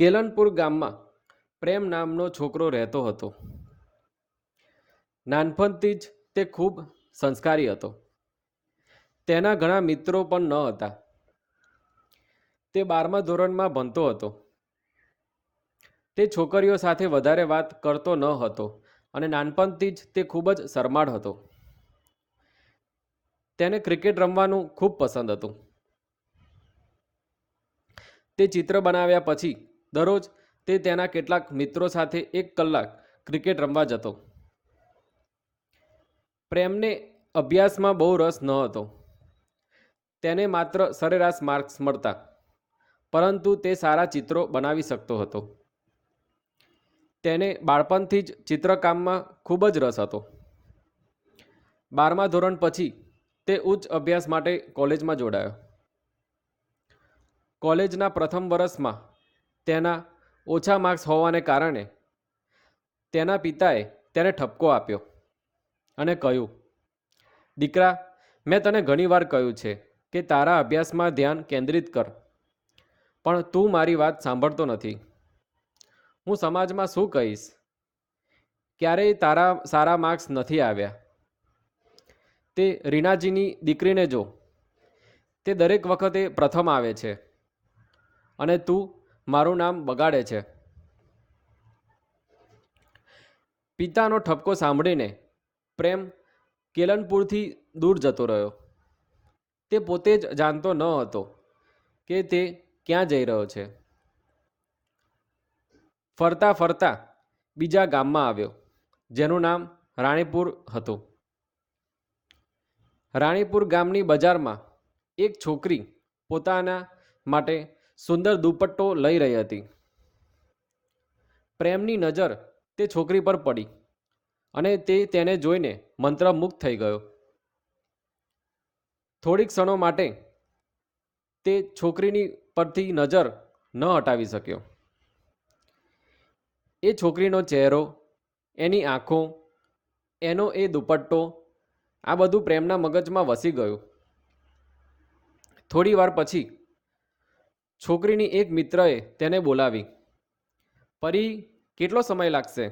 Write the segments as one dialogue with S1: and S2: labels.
S1: કેલનપુર ગામમાં પ્રેમ નામનો છોકરો રહેતો હતો. નાનપણથી જ તે ખૂબ સંસ્કારી હતો. તેના ઘણા મિત્રો પણ ન હતા. તે બારમા ધોરણમાં ભણતો હતો. તે છોકરીઓ સાથે વધારે વાત કરતો ન હતો અને નાનપણથી જ તે ખૂબ જ શરમાળ હતો. તેને ક્રિકેટ રમવાનું ખૂબ પસંદ હતું. તે ચિત્ર બનાવ્યા પછી દરરોજ તે તેના કેટલાક મિત્રો સાથે એક કલાક ક્રિકેટ રમવા જતો. પ્રેમને અભ્યાસમાં બહુ રસ ન હતો. તેને માત્ર સરેરાશ માર્ક્સ મળતા, પરંતુ તે સારા ચિત્રો બનાવી શકતો હતો. તેને બાળપણથી જ ચિત્રકામમાં ખૂબ જ રસ હતો. બારમા ધોરણ પછી તે ઉચ્ચ અભ્યાસ માટે કોલેજમાં જોડાયો. કોલેજના પ્રથમ વર્ષમાં તેના ઓછા માર્ક્સ હોવાને કારણે તેના પિતાએ તેને ઠપકો આપ્યો અને કહ્યું, દીકરા, મેં તને ઘણીવાર કહ્યું છે કે તારા અભ્યાસમાં ધ્યાન કેન્દ્રિત કર, પણ તું મારી વાત સાંભળતો નથી. હું સમાજમાં શું કહીશ? ક્યારેય તારા સારા માર્ક્સ નથી આવ્યા. તે રીનાજીની દીકરીને જો. તે દરેક વખતે પ્રથમ આવે છે. અને તું મારું નામ બગાડે છે. પિતાનો ઠપકો સાંભળીને પ્રેમ કેલનપુરથી દૂર જતો રહ્યો. તે પોતે જ જાણતો ન હતો કે તે ક્યાં જઈ રહ્યો છે. ફરતા ફરતા બીજા ગામમાં આવ્યો, જેનું નામ રાણીપુર હતું. રાણીપુર ગામની બજારમાં એક છોકરી પોતાના માટે સુંદર દુપટ્ટો લઈ રહી હતી. પ્રેમની નજર તે છોકરી પર પડી અને તે તેને જોઈને મંત્રમુગ્ધ થઈ ગયો. થોડીક ક્ષણો માટે તે છોકરીની પરથી નજર ન હટાવી શક્યો. એ છોકરીનો ચહેરો, એની આંખો, એનો એ દુપટ્ટો, આ બધું પ્રેમના મગજમાં વસી ગયું. થોડી વાર પછી છોકરીની એક મિત્રએ તેને બોલાવી. પરી, કેટલો સમય લાગશે?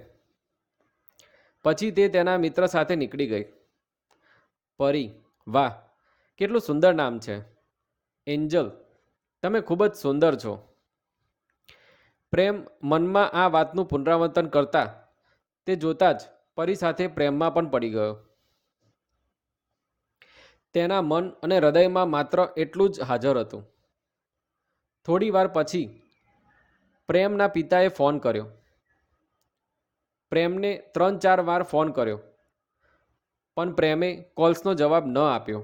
S1: પછી તે તેના મિત્ર સાથે નીકળી ગઈ. પરી, વાહ, કેટલું સુંદર નામ છે. એન્જલ, તમે ખૂબ જ સુંદર છો. પ્રેમ મનમાં આ વાતનું પુનરાવર્તન કરતા તે જોતા જ પરી સાથે પ્રેમમાં પણ પડી ગયો. તેના મન અને હૃદયમાં માત્ર એટલું જ હાજર હતું. થોડી વાર પછી પ્રેમના પિતાએ ફોન કર્યો. પ્રેમને ત્રણ ચાર વાર ફોન કર્યો, પણ પ્રેમે કોલ્સનો જવાબ ન આપ્યો.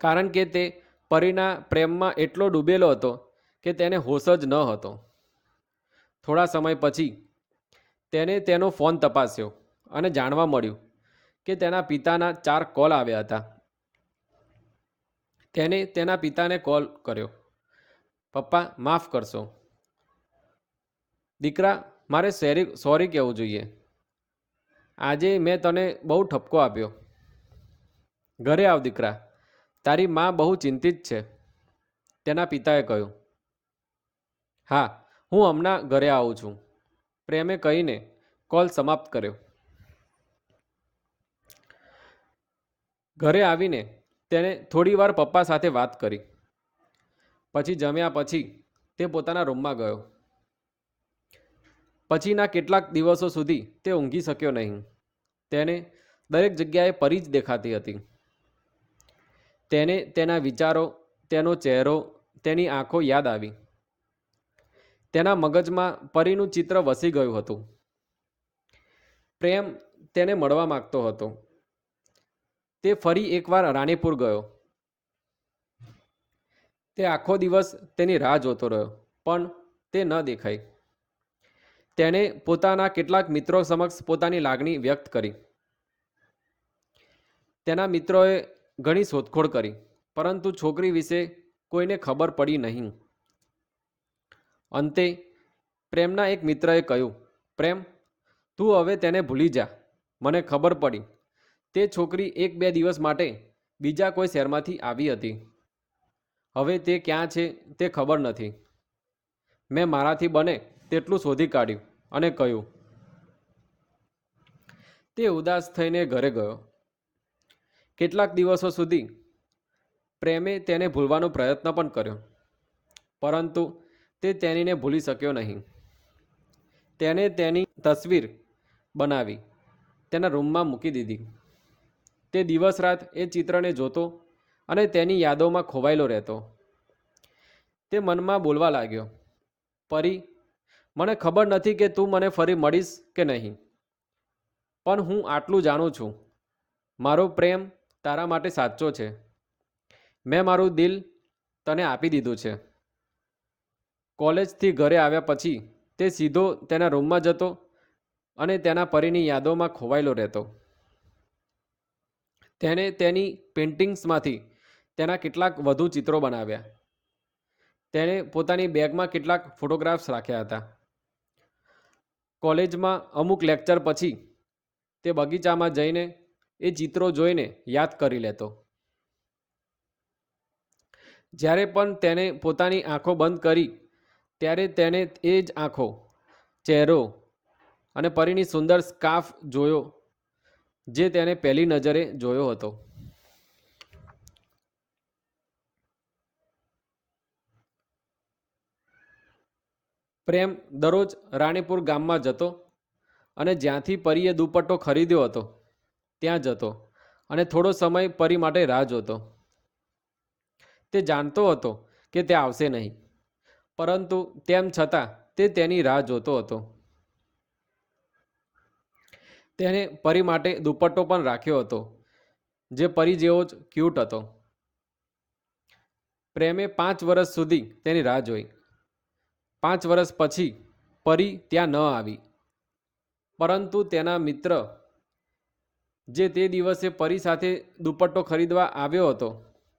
S1: કારણ કે તે પરીના પ્રેમમાં એટલો ડૂબેલો હતો કે તેને હોશ જ ન હતો. થોડા સમય પછી તેને તેનો ફોન તપાસ્યો અને જાણવા મળ્યું કે તેના પિતાના ચાર કોલ આવ્યા હતા. તેને, તેના પિતાને કોલ કર્યો. પપ્પા, માફ કરશો. દીકરા, મારે સેરી સોરી કહેવું જોઈએ. આજે મેં તને બહુ ઠપકો આપ્યો. ઘરે આવ દીકરા. તારી મા બહુ ચિંતિત છે. તેના પિતાએ કહ્યું. હા, હું હમણાં ઘરે આવું છું. પ્રેમે કહીને કોલ સમાપ્ત કર્યો. ઘરે આવીને તેણે થોડીવાર પપ્પા સાથે વાત કરી. પછી જમ્યા પછી તે પોતાના રૂમમાં ગયો. પછીના કેટલાક દિવસો સુધી તે ઊંઘી શક્યો નહીં. તેને દરેક જગ્યાએ પરી જ દેખાતી હતી. તેને તેના વિચારો, તેનો ચહેરો, તેની આંખો યાદ આવી. તેના મગજમાં પરીનું ચિત્ર વસી ગયું હતું. પ્રેમ તેને મળવા માગતો હતો. તે ફરી એકવાર રાણીપુર ગયો. તે આખો દિવસ તેની રાહ જોતો રહ્યો, પણ તે ન દેખાઈ. તેણે પોતાના કેટલાક મિત્રો સમક્ષ પોતાની લાગણી વ્યક્ત કરી. તેના મિત્રોએ ઘણી શોધખોળ કરી, પરંતુ છોકરી વિશે કોઈને ખબર પડી નહીં. અંતે પ્રેમના એક મિત્રએ કહ્યું, પ્રેમ, તું હવે તેને ભૂલી જા. મને ખબર પડી. તે છોકરી એક બે દિવસ માટે બીજા કોઈ શહેરમાંથી આવી હતી. હવે તે ક્યાં છે તે ખબર નથી. મેં મારાથી બને તેટલું શોધી કાઢ્યું અને કહ્યું, તે ઉદાસ થઈને ઘરે ગયો. કેટલાક દિવસો સુધી પ્રેમે તેને ભૂલવાનો પ્રયત્ન પણ કર્યો, પરંતુ તે તેણીને ભૂલી શક્યો નહીં. તેણે તેની તસવીર બનાવી, તેના રૂમમાં મૂકી દીધી. તે દિવસ રાત એ ચિત્રને જોતો અને તેની યાદોમાં ખોવાયેલો રહેતો. તે મનમાં બોલવા લાગ્યો, પરી, મને ખબર નથી કે તું મને ફરી મળીશ કે નહીં. પણ હું આટલું જાણું છું. મારો પ્રેમ તારા માટે સાચો છે. મેં મારું દિલ તને આપી દીધું છે. કોલેજથી ઘરે આવ્યા પછી તે સીધો તેના રૂમમાં જતો અને તેના પરીની યાદોમાં ખોવાયેલો રહેતો. તેને તેની પેઇન્ટિંગ્સમાંથી તેના કેટલાક વધુ ચિત્રો બનાવ્યા. તેણે પોતાની બેગમાં કેટલાક ફોટોગ્રાફ્સ રાખ્યા હતા. કોલેજમાં અમુક લેક્ચર પછી તે બગીચામાં જઈને એ ચિત્રો જોઈને યાદ કરી લેતો. જ્યારે પણ તેણે પોતાની આંખો બંધ કરી, ત્યારે તેણે એ જ આંખો, ચહેરો અને પરીની સુંદર સ્કાફ જોયો જે તેને પહેલી નજરે જોયો હતો. પ્રેમ દરરોજ રાણીપુર ગામમાં જતો અને જ્યાંથી પરીએ દુપટ્ટો ખરીદ્યો હતો, ત્યાં જતો અને થોડો સમય પરી માટે રાહ જોતો. તે જાણતો હતો કે તે આવશે નહીં, પરંતુ તેમ છતાં તે તેની રાહ જોતો હતો. તેણે પરી માટે દુપટ્ટો પણ રાખ્યો હતો, જે પરી જેવો જ ક્યુટ હતો. પ્રેમે પાંચ વર્ષ સુધી તેની રાહ જોઈ. પાંચ વર્ષ પછી પરી ત્યાં ન આવી. પરંતુ તેના મિત્ર, જે તે દિવસે પરી સાથે દુપટ્ટો ખરીદવા આવ્યો હતો,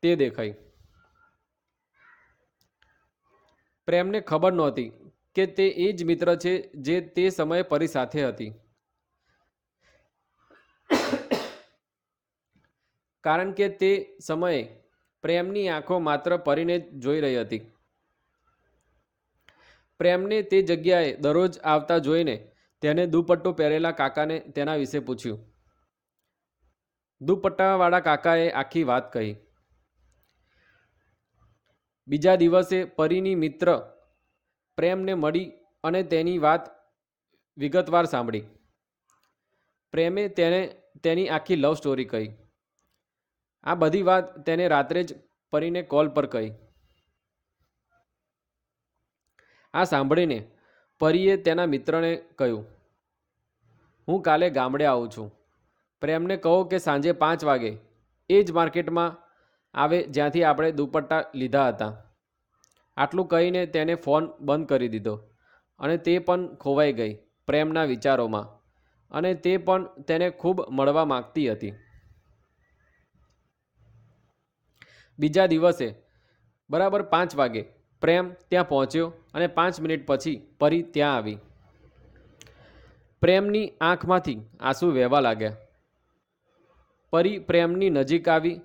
S1: તે દેખાઈ. પ્રેમને ખબર નહોતી કે તે એ જ મિત્ર છે જે તે સમયે પરી સાથે હતી. કારણ કે તે સમયે પ્રેમની આંખો માત્ર પરીને જ જોઈ રહી હતી. પ્રેમને તે જગ્યાએ દરરોજ આવતા જોઈને તેને દુપટ્ટો પહેરેલા કાકાને તેના વિશે પૂછ્યું. દુપટ્ટાવાળા કાકાએ આખી વાત કહી. બીજા દિવસે પરીની મિત્ર પ્રેમને મળી અને તેની વાત વિગતવાર સાંભળી. પ્રેમે તેને, તેની આખી લવ સ્ટોરી કહી. આ બધી વાત તેને રાત્રે જ પરીને કોલ પર કહી. આ સાંભળીને પરીએ તેના મિત્રને કહ્યું, હું કાલે ગામડે આવું છું. પ્રેમને કહો કે સાંજે પાંચ વાગે. એ જ માર્કેટમાં આવે જ્યાંથી આપણે દુપટ્ટા લીધા હતા. આટલું કહીને તેને ફોન બંધ કરી દીધો અને તે પણ ખોવાઈ ગઈ પ્રેમના વિચારોમાં અને તે પણ તેને ખૂબ મળવા માગતી હતી. બીજા દિવસે બરાબર પાંચ વાગે પ્રેમ ત્યાં પહોંચ્યો અને પાંચ મિનિટ પછી પરી ત્યાં આવી. પ્રેમની આંખમાંથી આંસુ વહેવા લાગ્યા. પરી પ્રેમની નજીક આવી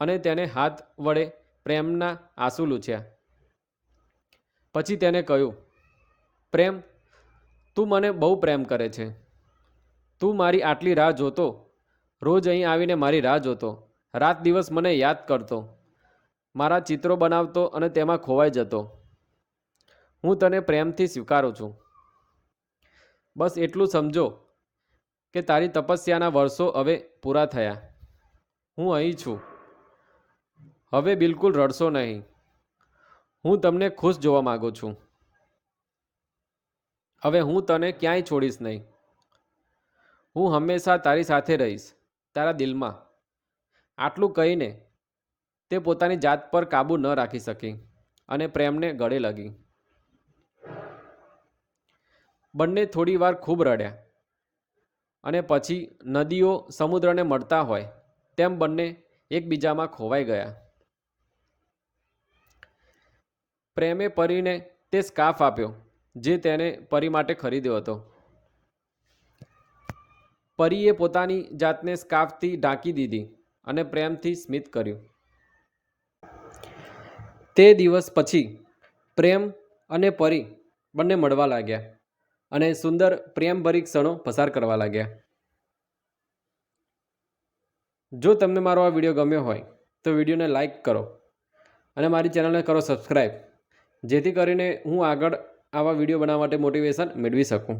S1: અને તેને હાથ વડે પ્રેમના આંસુ લૂછ્યા. પછી તેને કહ્યું, પ્રેમ, તું મને બહુ પ્રેમ કરે છે. તું મારી આટલી રાહ જોતો. રોજ અહીં આવીને મારી રાહ જોતો. રાત દિવસ મને યાદ કરતો. મારા ચિત્રો બનાવતો અને તેમાં ખોવાઈ જતો. હું તને પ્રેમથી સ્વીકારું છું. બસ એટલું સમજો કે તારી તપસ્યાના વર્ષો હવે પૂરા થયા. હું અહીં છું. હવે બિલકુલ રડશો નહીં. હું તમને ખુશ જોવા માગું છું. હવે હું તને ક્યાંય છોડીશ નહીં. હું હંમેશા તારી સાથે રહીશ, તારા દિલમાં. આટલું કહીને તે પોતાની જાત પર કાબૂ ન રાખી શકી અને પ્રેમને ગળે લગી. બંને થોડીવાર ખૂબ રડ્યા અને પછી નદીઓ સમુદ્રને મળતા હોય તેમ બંને એકબીજામાં ખોવાઈ ગયા. પ્રેમે પરીને તે સ્કાફ આપ્યો, જે તેને પરી માટે ખરીદ્યો હતો. પરીએ પોતાની જાતને સ્કાફથી ઢાંકી દીધી અને પ્રેમથી સ્મિત કર્યું. તે દિવસ પછી પ્રેમ અને પરી બંને મળવા લાગ્યા અને સુંદર પ્રેમભરી ક્ષણો પસાર કરવા લાગ્યા. જો તમને મારો આ વીડિયો ગમ્યો હોય તો વિડીયોને લાઇક કરો અને મારી ચેનલને કરો સબસ્ક્રાઈબ જેથી કરીને હું આગળ આવા વીડિયો બનાવવા માટે મોટિવેશન મેળવી શકું.